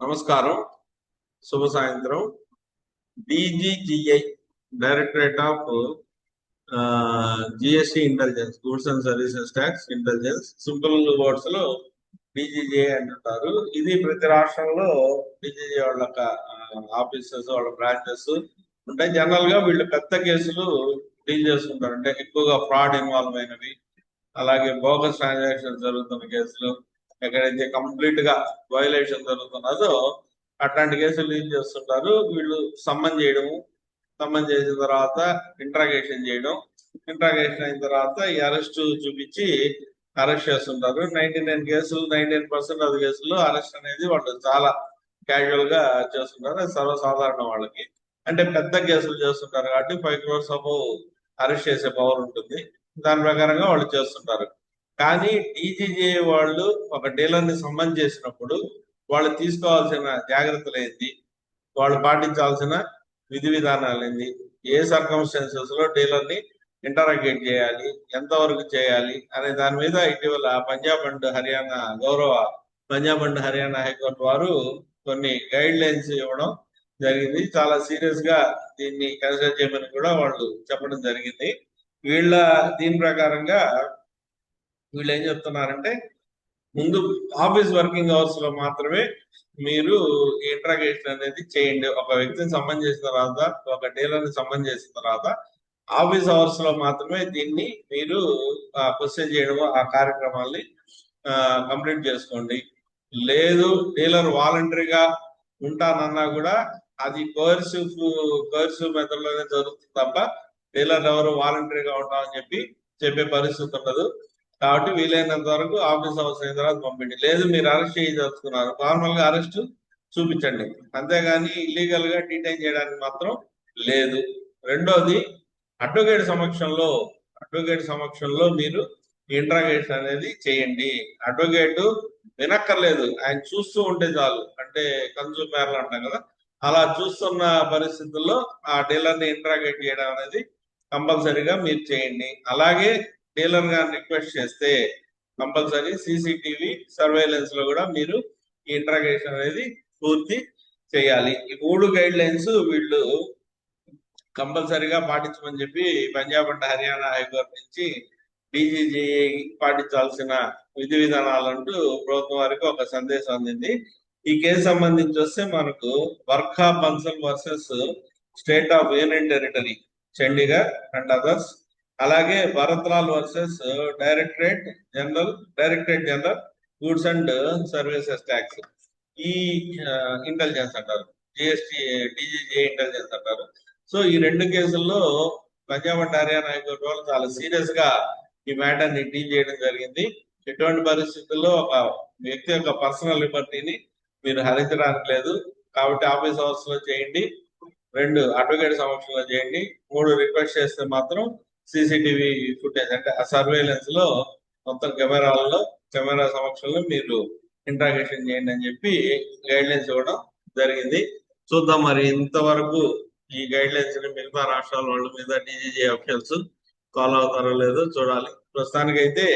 నమస్కారం. శుభ సాయంత్రం. DGGI directorate of GST intelligence goods and services tax intelligence simple వర్డ్స్లో DGGI అంటుంటారు. ఇది ప్రతి రాష్ట్రంలో డిజిజిఐ వాళ్ళ ఆఫీసెస్ వాళ్ళ బ్రాంచెస్ ఉంటాయి. జనరల్గా వీళ్ళు పెద్ద కేసులు డీల్ చేసుకుంటారు అంటే ఎక్కువగా ఫ్రాడ్ ఇన్వాల్వ్ అయినవి. అలాగే బోగస్ ట్రాన్సాక్షన్ జరుగుతున్న కేసులు. ఎక్కడైతే కంప్లీట్గా వయలేషన్ జరుగుతున్నదో అట్లాంటి కేసులు ఏం చేస్తుంటారు? వీళ్ళు సమ్మన్ చేయడము సమ్మన్ చేసిన తర్వాత ఇంట్రాగేషన్ చేయడం ఇంట్రాగేషన్ అయిన తర్వాత ఈ అరెస్ట్ చూపించి అరెస్ట్ చేస్తుంటారు. నైన్టీ నైన్ కేసులు నైన్టీ నైన్ పర్సెంట్ అది కేసులు అరెస్ట్ అనేది వాళ్ళు చాలా క్యాజువల్గా చేస్తుంటారు. సర్వసాధారణ వాళ్ళకి. అంటే పెద్ద కేసులు చేస్తుంటారు కాబట్టి ఫైవ్ క్రోర్స్ అబౌ అరెస్ట్ చేసే పవర్ ఉంటుంది. దాని ప్రకారంగా వాళ్ళు చేస్తుంటారు. కానీ డీజీజే వాళ్ళు ఒక డీలర్ని సమ్మన్ చేసినప్పుడు వాళ్ళు తీసుకోవాల్సిన జాగ్రత్తలు ఏంటి వాళ్ళు పాటించాల్సిన విధి విధానాలు ఏంటి ఏ సర్కమ్స్టాన్సెస్లో డీలర్ని ఇంటరాగేట్ చేయాలి? ఎంతవరకు చేయాలి? అనే దాని మీద ఇటీవల పంజాబ్ అండ్ హర్యానా గౌరవ పంజాబ్ అండ్ హర్యానా హైకోర్టు వారు కొన్ని గైడ్ లైన్స్ ఇవ్వడం జరిగింది. చాలా సీరియస్గా దీన్ని కన్సిడర్ చేయమని కూడా వాళ్ళు చెప్పడం జరిగింది. వీళ్ళ దీని ప్రకారంగా వీళ్ళు ఏం చెప్తున్నారంటే ముందు ఆఫీస్ వర్కింగ్ అవర్స్లో మాత్రమే మీరు ఇంట్రాగేషన్ అనేది చేయండి. ఒక వ్యక్తిని సంబంధం చేసిన తర్వాత ఒక డీలర్ని సంబంధం చేసిన తర్వాత ఆఫీస్ అవర్స్లో మాత్రమే దీన్ని మీరు క్వశ్చన్ చేయడము ఆ కార్యక్రమాల్ని కంప్లీట్ చేసుకోండి. లేదు డీలర్ వాలంటరీగా ఉంటానన్నా కూడా అది కోర్సివ్ కోర్సివ్ మెథడ్లోనే జరుగుతుంది తప్ప డీలర్ ఎవరు వాలంటరీగా ఉంటామని చెప్పి చెప్పే పరిస్థితి ఉండదు. కాబట్టి వీలైనంత వరకు ఆఫీస్ అవర్స్ అయిన తర్వాత పంపిండి లేదు మీరు అరెస్ట్ చేయదలుచుకున్నారు నార్మల్గా అరెస్ట్ చూపించండి. అంతేగాని ఇల్లీగల్గా డిటైన్ చేయడానికి మాత్రం లేదు. రెండోది అడ్వకేట్ సమక్షంలో అడ్వకేట్ సమక్షంలో మీరు ఇంట్రాగేషన్ అనేది చేయండి. అడ్వకేట్ వినక్కర్లేదు. ఆయన చూస్తూ ఉంటే చాలు. అంటే కన్సూమర్లు అంటాం కదా. అలా చూస్తున్న పరిస్థితుల్లో ఆ డీలర్ని ఇంట్రాగేట్ చేయడం అనేది కంపల్సరీగా మీరు చేయండి. అలాగే డీలర్ గారిని రిక్వెస్ట్ చేస్తే కంపల్సరీ సీసీటీవీ సర్వేలెన్స్లో కూడా మీరు ఈ ఇంట్రాగేషన్ అనేది పూర్తి చేయాలి. ఈ మూడు గైడ్ లైన్స్ వీళ్ళు కంపల్సరీగా పాటించమని చెప్పి పంజాబ్ అండ్ హర్యానా హైకోర్టు నుంచి డీజీజీ పాటించాల్సిన విధి విధానాలంటూ ప్రభుత్వం వారికి ఒక సందేశం అందింది. ఈ కేసు సంబంధించి వస్తే మనకు Varkha Bansal versus state of union territory Chandigarh and others అలాగే Bharatlal versus directorate general directorate general goods and services tax. ఈ ఇంటెలిజెన్స్ అంటారు. జిఎస్టి డిజిజే ఇంటెలిజెన్స్ అంటారు. సో ఈ రెండు కేసుల్లో పంజాబ్ అండ్ హర్యానా హైకోర్టు వాళ్ళు చాలా సీరియస్గా ఈ మ్యాటర్ని డీల్ చేయడం జరిగింది. ఎటువంటి పరిస్థితుల్లో ఒక వ్యక్తి యొక్క పర్సనల్ లిబర్టీని మీరు హరించడానికి లేదు. కాబట్టి ఆఫీస్ అవర్స్లో చేయండి. రెండు అడ్వకేట్ సమక్షంలో చేయండి. మూడు రిక్వెస్ట్ చేస్తే మాత్రం సీసీటీవీ ఫుటేజ్ అంటే ఆ సర్వేలెన్స్లో మొత్తం కెమెరాలలో కెమెరా సమక్షంలో మీరు ఇంట్రాగేషన్ చేయండి అని చెప్పి గైడ్ లైన్స్ ఇవ్వడం జరిగింది. చూద్దాం మరి ఇంతవరకు ఈ గైడ్ లైన్స్ని మిగతా రాష్ట్రాల వాళ్ళ మీద డీజీజీ అఫీషియల్స్ ఫాలో అవుతారో లేదో చూడాలి. ప్రస్తుతానికైతే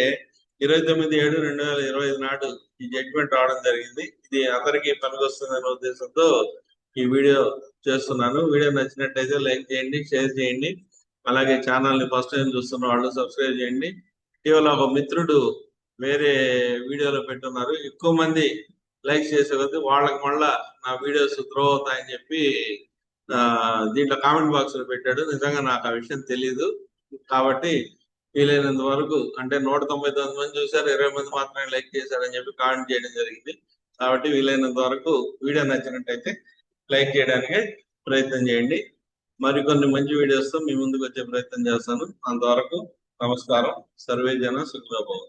ఇరవై తొమ్మిది ఏడు రెండు వేల ఇరవై ఐదు నాడు ఈ జడ్జిమెంట్ రావడం జరిగింది. ఇది అందరికీ పనికొస్తుందనే ఉద్దేశంతో ఈ వీడియో చేస్తున్నాను. వీడియో నచ్చినట్టయితే లైక్ చేయండి షేర్ చేయండి. అలాగే ఛానల్ని ఫస్ట్ టైం చూస్తున్న వాళ్ళు సబ్స్క్రైబ్ చేయండి. ఇటీవల ఒక మిత్రుడు వేరే వీడియోలో పెట్టున్నారు. ఎక్కువ మంది లైక్ చేసే కొద్దీ వాళ్ళకి మళ్ళా నా వీడియోస్ త్రో అవుతాయని చెప్పి దీంట్లో కామెంట్ బాక్స్లో పెట్టాడు. నిజంగా నాకు ఆ విషయం తెలియదు కాబట్టి వీలైనంత వరకు అంటే నూట తొంభై తొమ్మిది మంది చూశారు ఇరవై మంది మాత్రమే లైక్ చేశారని చెప్పి కామెంట్ చేయడం జరిగింది. కాబట్టి వీలైనంత వరకు వీడియో నచ్చినట్టయితే లైక్ చేయడానికి ప్రయత్నం చేయండి. మరికొన్ని మంచి వీడియోస్తో మీ ముందుకు వచ్చే ప్రయత్నం చేస్తాను. అంతవరకు నమస్కారం. సర్వే జన సుఖభావం